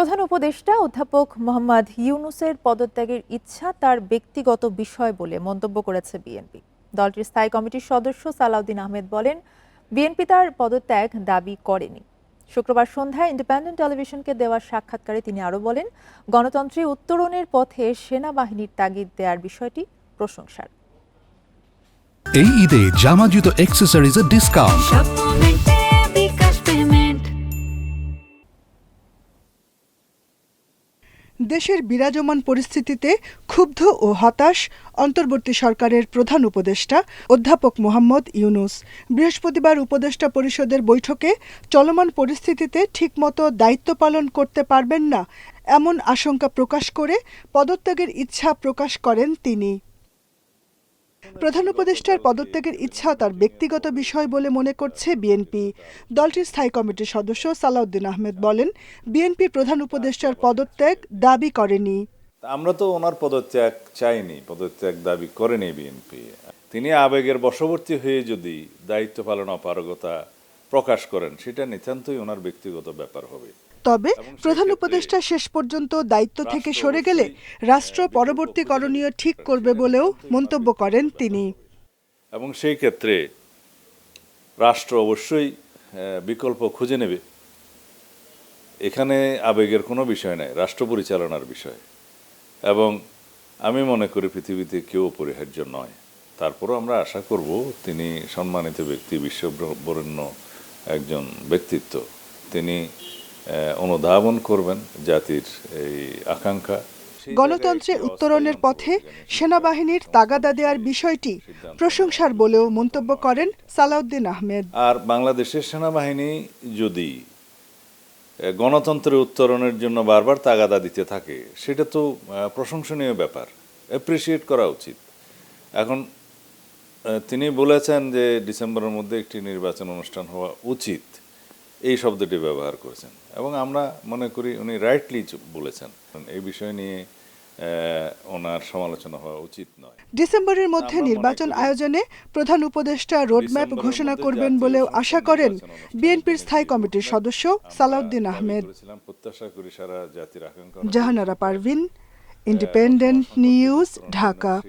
প্রধান উপদেষ্টা অধ্যাপক মোহাম্মদ ইউনুসের পদত্যাগের ইচ্ছা তার ব্যক্তিগত বিষয় বলে মন্তব্য করেছে বিএনপি। দলটির স্থায়ী কমিটির সদস্য সালাউদ্দিন আহমেদ বলেন বিএনপি তার পদত্যাগ দাবি করেনি। শুক্রবার সন্ধ্যায় ইন্ডিপেন্ডেন্ট টেলিভিশনকে দেওয়া সাক্ষাৎকারে তিনি আরও বলেন গণতন্ত্রে উত্তরণের পথে সেনাবাহিনীর তাগিদ দেওয়ার বিষয়টি প্রশংসার। এই ঈদে জামা জুতো অ্যাক্সেসরিজের ডিসকাউন্ট দেশের বিরাজমান পরিস্থিতিতে ক্ষুব্ধ ও হতাশ অন্তর্বর্তী সরকারের প্রধান উপদেষ্টা অধ্যাপক মোহাম্মদ ইউনুস। বৃহস্পতিবার উপদেষ্টা পরিষদের বৈঠকে চলমান পরিস্থিতিতে ঠিকমতো দায়িত্ব পালন করতে পারবেন না এমন আশঙ্কা প্রকাশ করে পদত্যাগের ইচ্ছা প্রকাশ করেন তিনি। প্রধান উপদেষ্টার পদত্যাগের ইচ্ছা তার ব্যক্তিগত বিষয় বলে মনে করছে বিএনপি। দলটির স্থায়ী কমিটির সদস্য সালাউদ্দিন আহমেদ বলেন, বিএনপি প্রধান উপদেষ্টার পদত্যাগ দাবি করেনি। আমরা তো ওনার পদত্যাগ চাইনি, পদত্যাগ দাবি করেনি বিএনপি। তিনি আবেগের বশবর্তী হয়ে যদি দায়িত্ব পালন অপারগতা প্রকাশ করেন সেটা নিতান্তই ওনার ব্যক্তিগত ব্যাপার হবে। তবে প্রধান উপদেষ্টা শেষ পর্যন্ত দায়িত্ব থেকে সরে গেলে রাষ্ট্র পরবর্তী করণীয় ঠিক করবে বলেও মন্তব্য করেন তিনি। এবং সেই ক্ষেত্রে রাষ্ট্র অবশ্যই বিকল্প খুঁজে নেবে। এখানে আবেগের কোনো বিষয় নাই রাষ্ট্র পরিচালনার বিষয়। এবং আমি মনে করি পৃথিবীতে কেউ অপরিহার্য নয়। তারপরও আমরা আশা করব তিনি সম্মানিত ব্যক্তি বিশ্ববরেণ্য একজন ব্যক্তিত্ব তিনি অনুধাবন করবেন জাতির এই আকাঙ্ক্ষা। সেই গণতন্ত্রে উত্তরণের পথে সেনাবাহিনীর তাগাদা দেওয়ার বিষয়টি প্রশংসার বলেও মন্তব্য করেন সালাউদ্দিন আহমেদ। আর বাংলাদেশের সেনাবাহিনী যদি গণতন্ত্রের উত্তরণের জন্য বারবার তাগাদা দিতে থাকে সেটা তো প্রশংসনীয় ব্যাপার। অ্যাপ্রিসিয়েট করা উচিত। এখন তিনি বলেছেন যে ডিসেম্বরের মধ্যে একটি নির্বাচন অনুষ্ঠান হওয়া উচিত। এই শব্দটি ব্যবহার করেছেন। এবং আমরা মনে করি উনি রাইটলি বলেছেন। এই বিষয় নিয়ে ওনার সমালোচনা হওয়া উচিত নয়। ডিসেম্বরের মধ্যে নির্বাচন আয়োজনে প্রধান উপদেষ্টা রোডম্যাপ ঘোষণা করবেন বলেও আশা করেন বিএনপির স্থায়ী কমিটির সদস্য Salahuddin Ahmed. Jahanara Parvin independent news Dhaka.